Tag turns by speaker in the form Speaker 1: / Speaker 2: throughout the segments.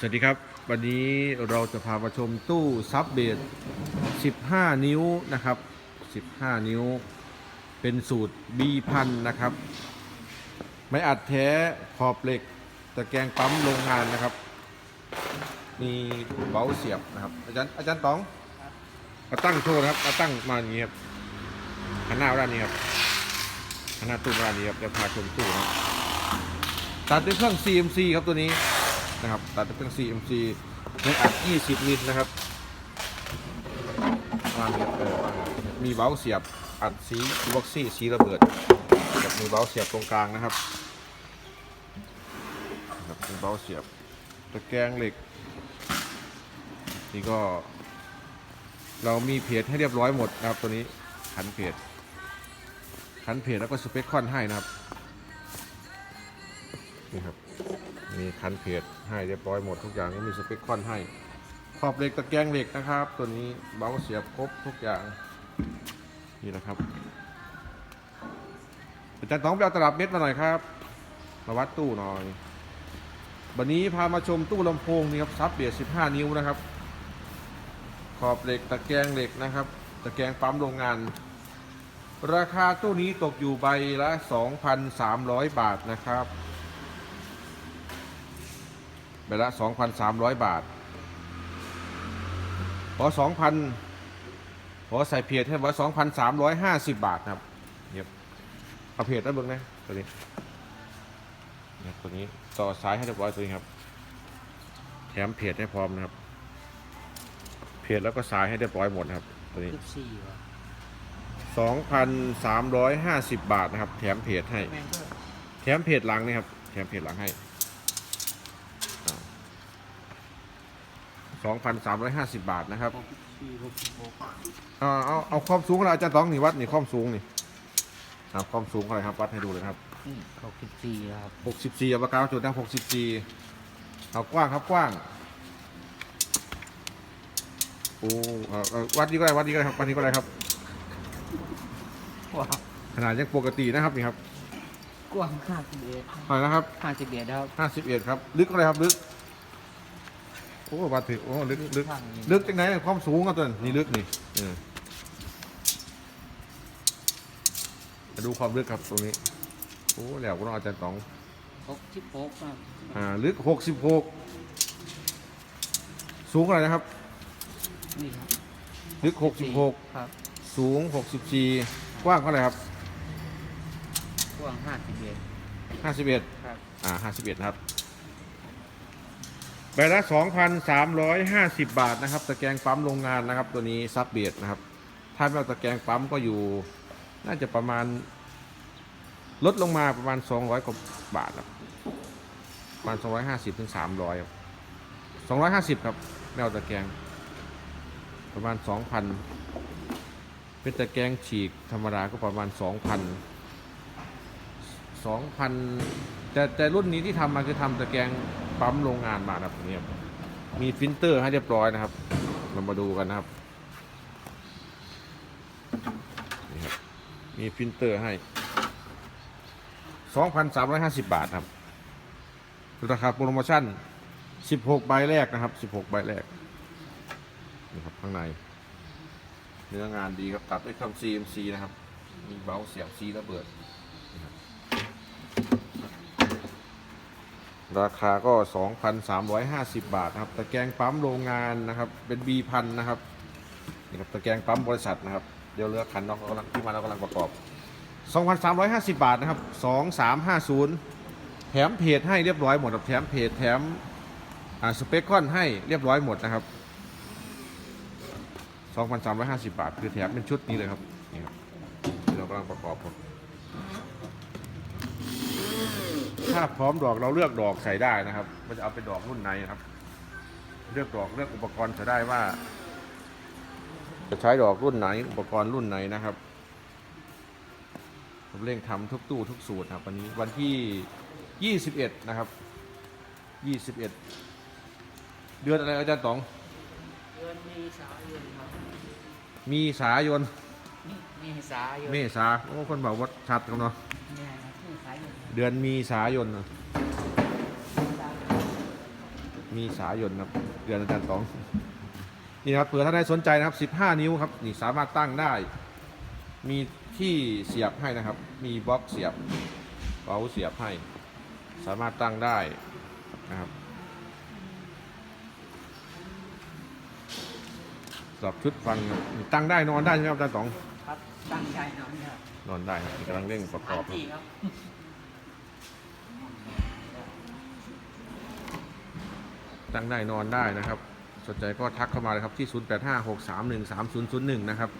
Speaker 1: สวัสดีครับ วันนี้เราจะพามาชมตู้ซับเบส15 นิ้วนะครับ 15 นิ้ว เป็นสูตร B พันนะครับ ไม่อัดแท้ขอบเหล็กตะแกรงปั๊มโรงงานนะครับ มีเบ้าเสียบนะครับ อาจารย์อาจารย์ต๋องมาตั้งโชว์นะครับมาตั้งมาอย่างนี้ครับหันหน้ามาด้านนี้ครับหันหน้าตู้มาด้านนี้ครับเดี๋ยวพาชมตู้นะครับตัดด้วยเครื่อง CMC ครับตัวนี้ นะครับ ตัดเป็นเครื่อง CMC ในอัด 20 ลิตรนะครับวางเออวางมีเบ้าเสียบอัดสีบ็อกซี่สีระเบิดกับมีเบ้าเสียบตรงกลางนะครับครับมีเบ้าเสียบตะแกรงเหล็ก นี่ก็ เรามีเพจให้เรียบร้อยหมดนะครับตัวนี้ขันเพจขันเพจแล้วก็สเปคคอนให้นะครับนี่ครับ มีคันเพจให้เรียบร้อยหมดทุกอย่างก็มีสเปคคอนให้ ขอบเหล็กตะแกรงเหล็กนะครับ ตัวนี้เบาเสียบครบทุกอย่าง นี่นะครับอาจารย์ต้องไปเอาตลับเม็ดมาหน่อยครับมาวัดตู้หน่อย วันนี้พามาชมตู้ลำโพงนี่ครับซับเบียด15 นิ้วนะครับ ขอบเหล็กตะแกรงเหล็กนะครับ ตะแกรงปั๊มโรงงาน ราคาตู้นี้ตกอยู่ใบละ 2,300 บาทนะครับ ใบละ 2,300 บาทพอ2,000พอใส่เพจให้ไว้2,350 บาทนะครับเดี๋ยวเอาเพจแล้วเบิ่งนะตัวนี้เนี่ยตัวนี้ต่อสายให้เรียบร้อยตัวนี้ครับ แถมเพจให้พร้อมนะครับ เพจแล้วก็สายให้เรียบร้อยหมดนะครับ ตัวนี้
Speaker 2: สิบสี่วะ
Speaker 1: 2,350 บาทนะครับ แถมเพจให้
Speaker 2: แม่งก็
Speaker 1: แถมเพจหลังนี่ครับ แถมเพจหลังให้ สองพันสามร้อยห้าสิบบาทนะครับ
Speaker 2: หกสิบสี่หกสิบหก
Speaker 1: เอาเอาเอาความสูงเราอาจารย์ต้องนี่วัดนี่ความสูงนี่ครับความสูงอะไรครับวัดให้ดูเลยครับ
Speaker 2: นี่หกสิบสี่ครับ
Speaker 1: หกสิบสี่เอาปากกาจุดนะหกสิบสี่เอากว้างครับกว้างโอ้เอาเอาวัดนี้ก็ได้วัดนี้ก็ได้ครับวัดนี้ก็ได้ครับ
Speaker 2: ว้าว
Speaker 1: ขนาดยังปกตินะครับนี่ครับ
Speaker 2: กว้างห้าสิบเอ็ด
Speaker 1: เท่าไหร่นะครับ
Speaker 2: ห้าสิบเอ็ดครับ
Speaker 1: ห้าสิบเอ็ดครับ ลึกก็เลยครับลึก โอ้วัดถึงโอ้ลึกลึก
Speaker 2: ข้างนี้
Speaker 1: ลึกจังไหนความสูงอะตัวนี้นี่ลึกนี่เออมาดูความลึกครับตรงนี้โอ้แล้วก็ต้องอาจารย์ต๋อง
Speaker 2: หกสิบหกครับ
Speaker 1: อ่าลึกหกสิบหกสูงอะไรนะครับ
Speaker 2: นี่ครับ
Speaker 1: ลึกหกสิบหก
Speaker 2: ครับ
Speaker 1: สูงหกสิบสี่กว้างเท่าไหร่ครับ
Speaker 2: กว้างห้าสิบเอ็ด
Speaker 1: ห้าสิบเอ็ด
Speaker 2: ครับ
Speaker 1: อ่าห้าสิบเอ็ดครับ ใบละสองพันสามร้อยห้าสิบบาทนะครับ ตะแกรงปั๊มโรงงานนะครับ ตัวนี้ซับเบียดนะครับ ถ้าไม่เอาตะแกรงปั๊มก็อยู่ น่าจะประมาณ ลดลงมาประมาณ 200กว่าบาทครับประมาณ 250ถึง300ครับ250 ครับไม่เอาตะแกรงประมาณ 2,000 เป็นตะแกรงฉีกธรรมดาก็ประมาณ 2,000 2,000 แต่แต่รุ่นนี้ที่ทำมาคือทำตะแกรง ปั๊มโรงงานมานะครับเนี่ยมีฟิลเตอร์ให้เรียบร้อยนะครับ เรามาดูกันนะครับนี่ครับมีฟิลเตอร์ให้ 2,350 บาทครับราคาโปรโมชั่น 16 ใบแรกนะครับ 16 ใบแรกนี่ครับข้างใน เนื้องานดีครับตัดด้วยเครื่อง CMC นะครับ มีเบาเสียบซีระเบิดนี่ครับ ราคาก็ 2,350 บาทนะครับตะแกรงปั๊มโรงงานนะครับ เป็น B พันนะครับนี่ครับตะแกรงปั๊มบริษัทนะครับเดี๋ยวเรือกขันน้องกำลังที่มาเรากำลังประกอบ 2,350 บาทนะครับ 2350 แถมเพจให้เรียบร้อยหมดแถมเพจแถมอ่าสเปคคอนให้เรียบร้อยหมดนะครับ 2,350 บาท คือแถมเป็นชุดนี้เลยครับนี่ครับเรากำลังประกอบครับ ถ้าพร้อมดอกเราเลือกดอกใส่ได้นะครับว่าจะเอาเป็นดอกรุ่นไหนนะครับ เลือกดอกเลือกอุปกรณ์ใส่ได้ว่า จะใช้ดอกรุ่นไหน อุปกรณ์รุ่นไหนนะครับผมเร่งทำทุกตู้ทุกสูตรครับ วันนี้วันที่ 21 นะครับ 21 เดือนอะไรอาจารย์ต๋อง
Speaker 2: เดือนเมษายนครับ
Speaker 1: มีสายน
Speaker 2: นี่เมษายน
Speaker 1: เมษาโอ้คนบอกว่าชัดกันเนาะ
Speaker 2: เนี่ยนะเมษายน
Speaker 1: เดือนมีสายน
Speaker 2: เมษายน
Speaker 1: มมีสายนครับ เดือนอาจารย์ตองนี่นะครับเผื่อท่านใดสนใจนะครับ 15 นิ้วครับนี่สามารถตั้งได้ มีที่เสียบให้นะครับ มีบล็อกเสียบเบาเสียบให้ สามารถตั้งได้นะครับสำหรับชุดฟังนี่ตั้งได้นอนได้ใช่ไหมครับอาจารย์ตอง
Speaker 2: ครับตั้งใจนอนครับ
Speaker 1: นอนได้ครับนี่กำลังเร่งประก
Speaker 2: อั
Speaker 1: อนบครับ
Speaker 2: ที่ครับ
Speaker 1: ตั้งได้นอนได้นะครับ สนใจก็ทักเข้ามาเลยครับที่ 0856313001 นะครับ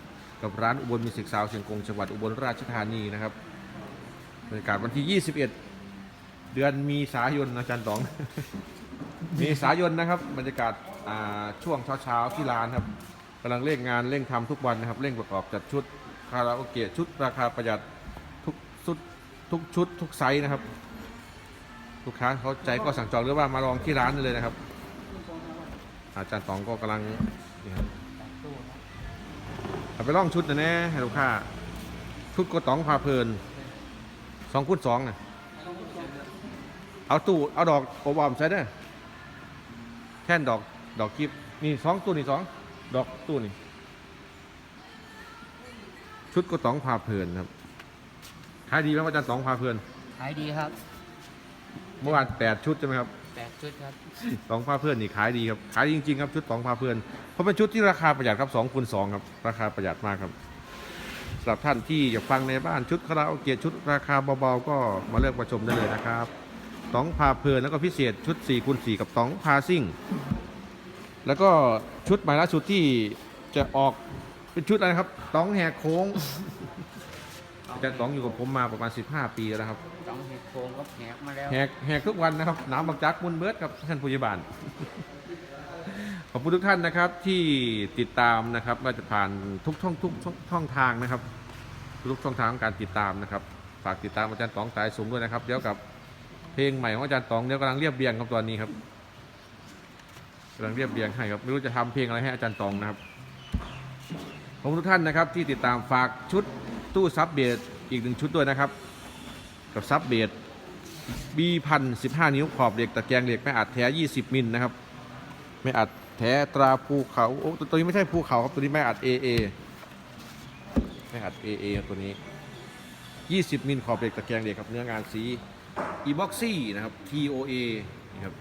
Speaker 1: กับร้านอุบลมิสิกซาวเชียงกงจังหวัดอุบลราชธานีนะครับบรรยากาศวันที่ 21 เดือนมีสายนอาจารย์ตอง มีสายนนะครับ บรรยากาศาช่วงเช้าๆที่ร้านครับกำลังเร่งงานเร่งทำทุกวันนะครับ เร่งประกอบจัดชุดคาราโอเกะชุดราคาประหยัดทุกชุดทุกชุด ทุกไซส์นะครับ ลูกค้าเขาใจก็สั่งจองหรือว่ามาลองที่ร้านเลยนะครับ อาจารย์ตองก็กำลังนี่ครับ
Speaker 2: ตู้ครับ
Speaker 1: เอาไปล่องชุดนะแน่ให้ลูกค้าชุดก็ตองพาเพลินสองคูณสองนะเอาตู้เอาดอกโอบอมใส่เด้อแท่นดอกดอกกิบนี่สองตู้นี่สองดอกตู้นี่ ชุดก็ตองพาเพลินครับขายดีไหมอาจารย์ตองพาเพลิน
Speaker 2: ขายดีครับ
Speaker 1: เมื่อวานแปดชุดใช่ไหมครับ
Speaker 2: แปด ชุดครับ
Speaker 1: ตองพาเพื่อนนี่ขายดีครับขายดีจริงๆครับชุดตองพาเพื่อน เพราะเป็นชุดที่ราคาประหยัดครับสองคูณสองครับราคาประหยัดมากครับสำหรับท่านที่อยากฟังในบ้านชุดคาราโอเกะชุดราคาเบาๆก็มาเลือกมาชมได้เลยนะครับตองพาเพลินแล้วก็พิเศษชุด4คูณ4กับตองพาซิ่ง แล้วก็ชุดใหม่ล่าสุดที่จะออกเป็นชุดอะไรครับตองแหกโค้ง อาจารย์ตองอยู่กับผมมาประมาณ 15 ปีแล้วนะครับ
Speaker 2: ต้องเห็ดโครงก็แหกมาแล้ว
Speaker 1: แหกแหกทุกวันนะครับน้ำบักจักมุนเบิร์ดกับท่านผู้ใหญ่บ้านขอบคุณทุกท่านนะครับที่ติดตามนะครับว่าจะผ่านทุกช่องทุกช่องช่องทางนะครับ ทุกช่องทางของการติดตามนะครับ ฝากติดตามอาจารย์ตองสายสูงด้วยนะครับ เดี๋ยวกับเพลงใหม่ของอาจารย์ตองเดี๋ยวกำลังเรียบเรียงครับตอนนี้ครับกำลังเรียบเรียงให้ครับไม่รู้จะทำเพลงอะไรให้อาจารย์ตองนะครับขอบคุณทุกท่านนะครับที่ติดตามฝากชุด ตู้ซับเบสอีกหนึ่งชุดด้วยนะครับ กับซับเบสบีพันสิบห้านิ้วขอบเหล็กตะแกรงเหล็กไม่อัดแท้20มิลนะครับ ไม่อัดแท้ตราภูเขาโอ้ตัวนี้ไม่ใช่ภูเขาครับตัวนี้ไม่อัด AA ไม่อัด AA ตัวนี้20มิลขอบเหล็กตะแกรงเหล็กครับเนื้องานสีอีบ็อกซี่นะครับ TOA นี่ครับ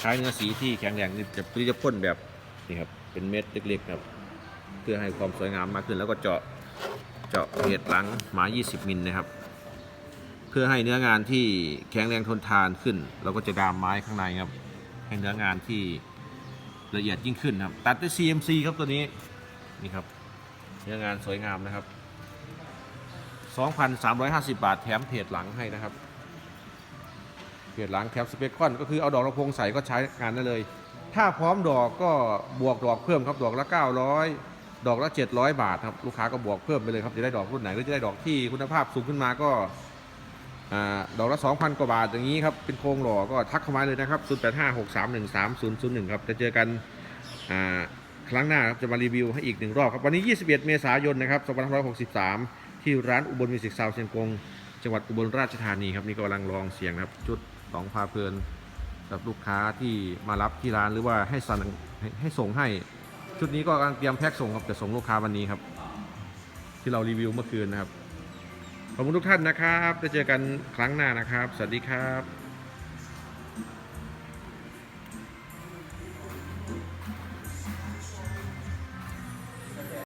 Speaker 1: ใช้เนื้อสีที่แข็งแรงนี่จะตัวนี้จะพ่นแบบนี่ครับเป็นเม็ดเล็กๆครับ เพื่อให้ความสวยงามมากขึ้นแล้วก็เจาะ เจาะเหตุหลังหมา 20 มิลนะครับ เพื่อให้เนื้องานที่แข็งแรงทนทานขึ้น เราก็จะดามไม้ข้างในครับ ให้เนื้องานที่ละเอียดยิ่งขึ้นครับ ตัดด้วย CMC ครับตัวนี้นี่ครับ เนื้องานสวยงามนะครับ 2,350 บาทแถมเพจหลังให้นะครับเพจหลังแถมสเปคคอนก็คือเอาดอกลำโพงใส่ก็ใช้งานได้เลย ถ้าพร้อมดอกก็บวกดอกเพิ่มครับดอกละ 900 ดอกละ 700 บาทครับลูกค้าก็บวกเพิ่มไปเลยครับจะได้ดอกรุ่นไหนหรือจะได้ดอกที่คุณภาพสูงขึ้นมาก็ดอกละ 2,000 กว่าบาทอย่างนี้ครับเป็นโครงหล่อก็ทักเข้ามาเลยนะครับ 0856313001 ครับจะเจอกันครั้งหน้าครับจะมารีวิวให้อีกหนึ่งรอบครับวันนี้ 21 เมษายนนะครับ2563 ที่ร้านอุบลมิวสิกซาวเชียงกงจังหวัดอุบลราชธานีครับนี่ก็กำลังลองเสียงครับชุดสองพาเพลินสำหรับลูกค้าที่มารับที่ร้านหรือว่าให้สั่งใหให้ส่งให้ ชุดนี้ก็กำลังเตรียมแพ็คส่งครับจะส่งลูกค้าวันนี้ครับ ที่เรารีวิวเมื่อคืนนะครับขอบคุณทุกท่านนะครับจะเจอกันครั้งหน้านะครับ สวัสดีครับ